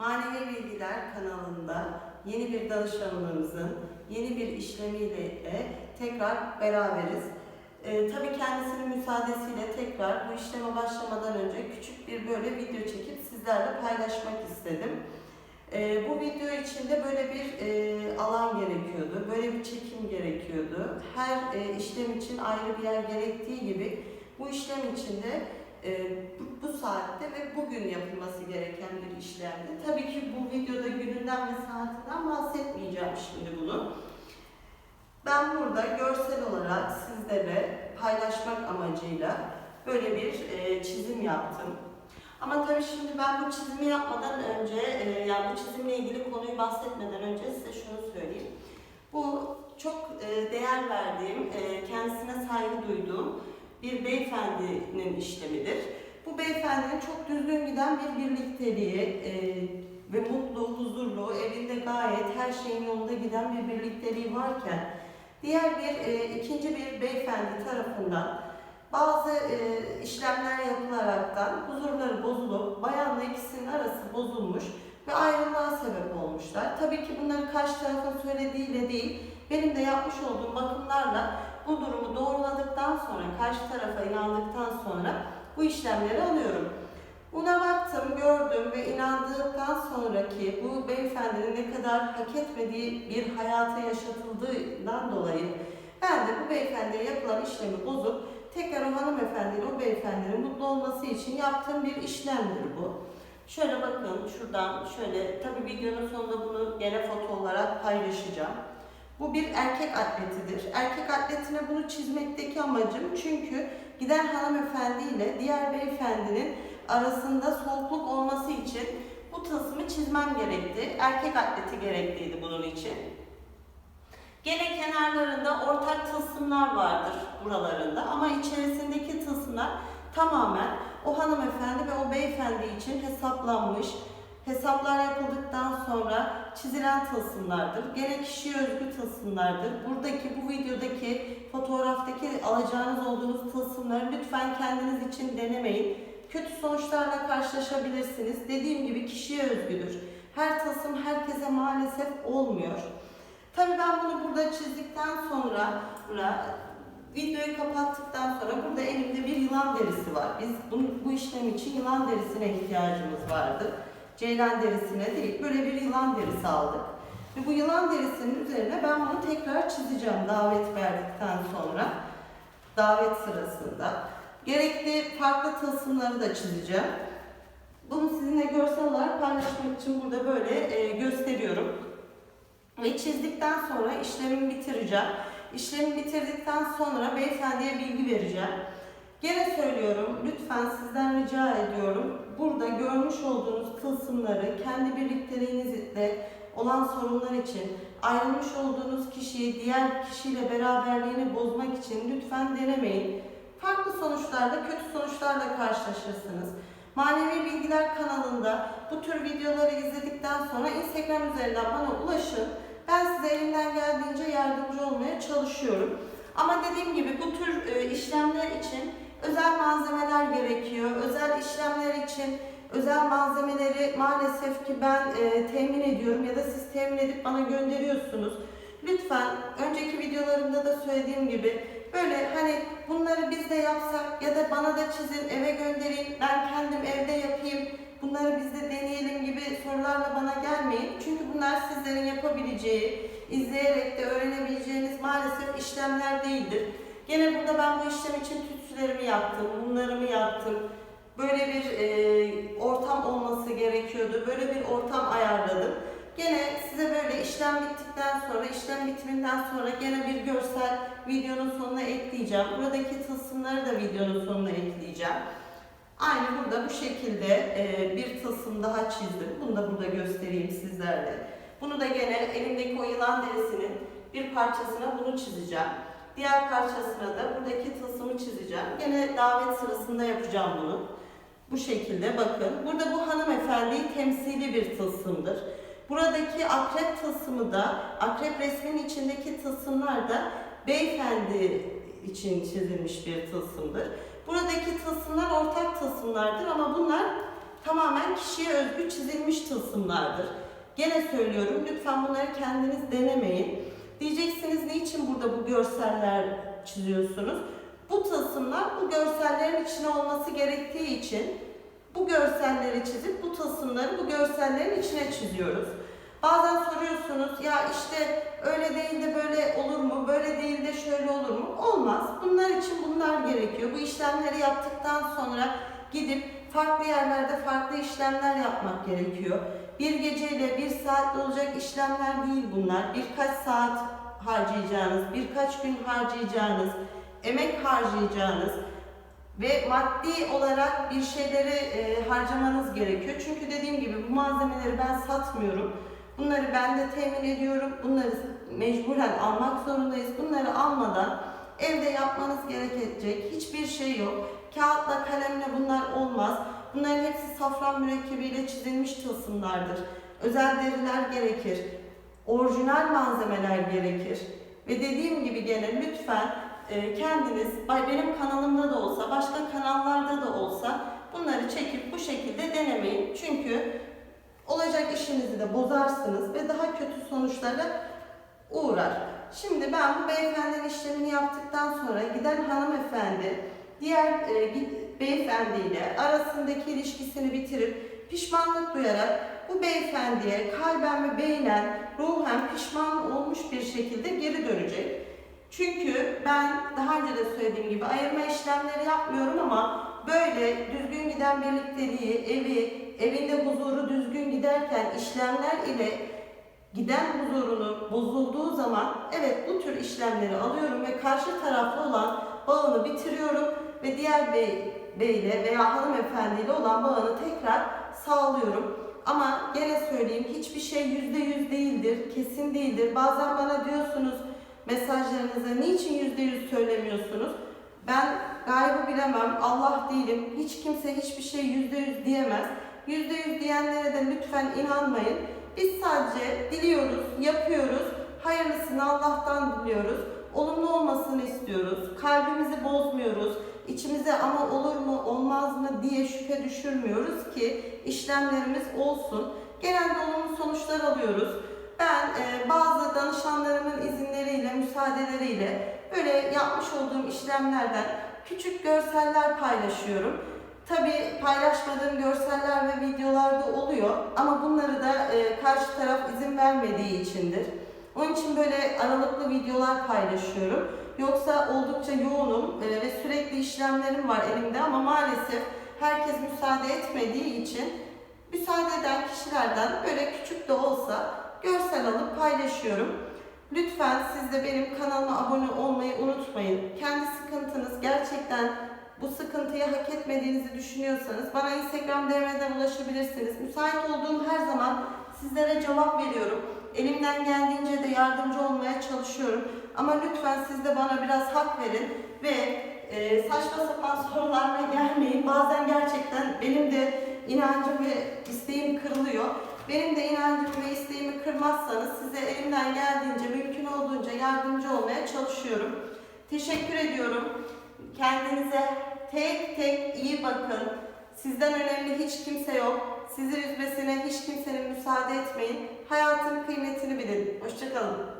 Manevi Bilgiler kanalında yeni bir danışanımızın yeni bir işlemiyle e, tekrar beraberiz. Ee, tabii kendisinin müsaadesiyle tekrar bu işleme başlamadan önce küçük bir böyle video çekip sizlerle paylaşmak istedim. Ee, bu video içinde böyle bir e, alan gerekiyordu, böyle bir çekim gerekiyordu. Her e, işlem için ayrı bir yer gerektiği gibi bu işlem içinde e, bu, bu saatte ve bugün yapılması gereken bir işlemdi. Tabii ki bu videoda gününden ve saatinden bahsetmeyeceğim şimdi bunu. Ben burada görsel olarak sizlere paylaşmak amacıyla böyle bir e, çizim yaptım. Ama tabii şimdi ben bu çizimi yapmadan önce, e, yani bu çizimle ilgili konuyu bahsetmeden önce size şunu söyleyeyim. Bu çok e, değer verdiğim, e, kendisine saygı duyduğum bir beyefendinin işlemidir. Bu beyefendinin çok düzgün giden bir birlikteliği e, ve mutlu, huzurlu, evinde gayet her şeyin yolunda giden bir birlikteliği varken diğer bir e, ikinci bir beyefendi tarafından bazı e, işlemler yapılaraktan huzurları bozulup bayanla ikisinin arası bozulmuş ve ayrılığa sebep olmuşlar. Tabii ki bunları karşı tarafın söylediğiyle değil, benim de yapmış olduğum bakımlarla bu durumu doğruladıktan sonra, karşı tarafa inandıktan sonra bu işlemleri alıyorum. Buna baktım, gördüm ve inandıktan sonraki bu beyefendinin ne kadar hak etmediği bir hayata yaşatıldığından dolayı ben de bu beyefendiye yapılan işlemi bozup tekrar o hanımefendinin, o beyefendinin mutlu olması için yaptığım bir işlemdir bu. Şöyle bakın şuradan şöyle tabii videonun sonunda bunu gene foto olarak paylaşacağım. Bu bir erkek atletidir. Erkek atletine bunu çizmekteki amacım çünkü giden hanımefendi ile diğer beyefendinin arasında soğukluk olması için bu tılsımı çizmem gerekti. Erkek atleti gerekliydi bunun için. Gene kenarlarında ortak tılsımlar vardır buralarında ama içerisindeki tılsımlar tamamen o hanımefendi ve o beyefendi için hesaplanmış, hesaplar yapıldıktan sonra çizilen tılsımlardır. Gene kişiye özgü tılsımlardır. Buradaki bu videodaki fotoğraftaki alacağınız olduğunuz tılsımları lütfen kendiniz için denemeyin. Kötü sonuçlarla karşılaşabilirsiniz. Dediğim gibi kişiye özgüdür. Her tılsım herkese maalesef olmuyor. Tabii ben bunu burada çizdikten sonra videoyu kapattıktan sonra burada elimde bir yılan derisi var. Biz bunu, bu işlem için yılan derisine ihtiyacımız vardı. Ceylan derisine değil, böyle bir yılan derisi aldık. Ve bu yılan derisinin üzerine ben bunu tekrar çizeceğim davet verdikten sonra. Davet sırasında. Gerekli farklı tılsımları da çizeceğim. Bunu sizinle görsel olarak paylaşmak için burada böyle e, gösteriyorum. Ve çizdikten sonra işlemimi bitireceğim. İşlemi bitirdikten sonra beyefendiye bilgi vereceğim. Gene söylüyorum, lütfen sizden rica ediyorum. Burada görmüş olduğunuz tılsımları kendi birlikteliğinizle olan sorunlar için, ayrılmış olduğunuz kişiyi diğer kişiyle beraberliğini bozmak için lütfen denemeyin. Farklı sonuçlarla, kötü sonuçlarla karşılaşırsınız. Manevi Bilgiler kanalında bu tür videoları izledikten sonra Instagram üzerinden bana ulaşın. Ben size elimden geldiğince yardımcı olmaya çalışıyorum. Ama dediğim gibi bu tür e, işlemler için özel malzemeler gerekiyor. Özel işlemler için özel malzemeleri maalesef ki ben e, temin ediyorum ya da siz temin edip bana gönderiyorsunuz. Lütfen önceki videolarımda da söylediğim gibi böyle hani bunları biz de yapsak ya da bana da çizin eve gönderin ben kendim evde yapayım bunları biz de deneyelim gibi sorularla bana gelmeyin. Çünkü bunlar sizlerin yapabileceği, izleyerek de öğrenebileceğiniz maalesef işlemler değildir. Gene burada ben bu işlem için tütsülerimi yaptım, bunlarımı yaptım. Böyle bir e, ortam olması gerekiyordu. Böyle bir ortam ayarladım. Gene size böyle işlem bittikten sonra, işlem bitiminden sonra gene bir görsel videonun sonuna ekleyeceğim. Buradaki tılsımları da videonun sonuna ekleyeceğim. Aynı burada bu şekilde e, bir tılsım daha çizdim. Bunu da burada göstereyim sizlerle. Bunu da gene elimdeki o yılan derisinin bir parçasına bunu çizeceğim. Diğer parçasına da buradaki tılsımı çizeceğim. Gene davet sırasında yapacağım bunu. Bu şekilde bakın. Burada bu hanımefendi temsili bir tılsımdır. Buradaki akrep tılsımı da, akrep resminin içindeki tılsımlar da beyefendi için çizilmiş bir tılsımdır. Buradaki tılsımlar ortak tılsımlardır ama bunlar tamamen kişiye özgü çizilmiş tılsımlardır. Gene söylüyorum lütfen bunları kendiniz denemeyin. Diyeceksiniz niçin burada bu görseller çiziyorsunuz? Bu tılsımlar bu görsellerin içine olması gerektiği için bu görselleri çizip bu tılsımları bu görsellerin içine çiziyoruz. Bazen soruyorsunuz ya işte öyle değil de böyle olur mu, böyle değil de şöyle olur mu? Olmaz. Bunlar için bunlar gerekiyor. Bu işlemleri yaptıktan sonra gidip farklı yerlerde farklı işlemler yapmak gerekiyor. Bir geceyle bir saatle olacak işlemler değil bunlar. Birkaç saat harcayacağınız, birkaç gün harcayacağınız, emek harcayacağınız ve maddi olarak bir şeyleri e, harcamanız gerekiyor. Çünkü dediğim gibi bu malzemeleri ben satmıyorum. Bunları ben de temin ediyorum. Bunları mecburen almak zorundayız. Bunları almadan evde yapmanız gerekecek hiçbir şey yok. Kağıtla kalemle bunlar olmaz. Bunların hepsi safran mürekkebiyle çizilmiş tılsımlardır. Özel deriler gerekir. Orijinal malzemeler gerekir. Ve dediğim gibi gene lütfen e, kendiniz benim kanalımda da olsa, başka kanallarda da olsa bunları çekip bu şekilde denemeyin. Çünkü olacak işinizi de bozarsınız ve daha kötü sonuçlara uğrar. Şimdi ben bu beyefendinin işlemini yaptıktan sonra giden hanımefendi diğer e, beyefendiyle arasındaki ilişkisini bitirip pişmanlık duyarak bu beyefendiye kalben ve beynen ruhen pişman olmuş bir şekilde geri dönecek. Çünkü ben daha önce de söylediğim gibi ayırma işlemleri yapmıyorum ama böyle düzgün giden birlikteliği, evi, evinde huzuru düzgün giderken işlemler ile giden huzurunu bozulduğu zaman evet bu tür işlemleri alıyorum ve karşı taraflı olan bağını bitiriyorum ve diğer bey, beyle veya hanımefendiyle olan bağını tekrar sağlıyorum. Ama gene söyleyeyim hiçbir şey yüzde yüz değildir, kesin değildir. Bazen bana diyorsunuz mesajlarınıza niçin yüzde yüz söylemiyorsunuz? Ben gaybı bilemem, Allah değilim. Hiç kimse hiçbir şey yüzde yüz diyemez. Yüzde yüz diyenlere de lütfen inanmayın. Biz sadece diliyoruz, yapıyoruz. Hayırlısını Allah'tan diliyoruz. Olumlu olmasını istiyoruz. Kalbimizi bozmuyoruz. İçimize ama olur mu, olmaz mı diye şüphe düşürmüyoruz ki işlemlerimiz olsun. Genelde olumlu sonuçlar alıyoruz. Ben e, bazı danışanlarımın izinleriyle, müsaadeleriyle böyle yapmış olduğum işlemlerden küçük görseller paylaşıyorum. Tabii paylaşmadığım görseller ve videolar da oluyor ama bunları da e, karşı taraf izin vermediği içindir. Onun için böyle aralıklı videolar paylaşıyorum. Yoksa oldukça yoğunum e, ve sürekli işlemlerim var elimde ama maalesef herkes müsaade etmediği için müsaade eden kişilerden böyle küçük de olsa görsel alıp paylaşıyorum. Lütfen siz de benim kanalıma abone olmayı unutmayın. Kendi sıkıntınız gerçekten bu sıkıntıyı hak etmediğinizi düşünüyorsanız bana Instagram DM'den ulaşabilirsiniz. Müsait olduğum her zaman sizlere cevap veriyorum. Elimden geldiğince de yardımcı olmaya çalışıyorum. Ama lütfen siz de bana biraz hak verin ve e, saçma sapan sorularla gelmeyin. Bazen gerçekten benim de inancım ve isteğim kırılıyor. Benim de inancımı ve isteğimi kırmazsanız size elimden geldiğince, mümkün olduğunca yardımcı olmaya çalışıyorum. Teşekkür ediyorum. Kendinize tek tek iyi bakın. Sizden önemli hiç kimse yok. Sizi üzmesine hiç kimsenin müsaade etmeyin. Hayatın kıymetini bilin. Hoşçakalın.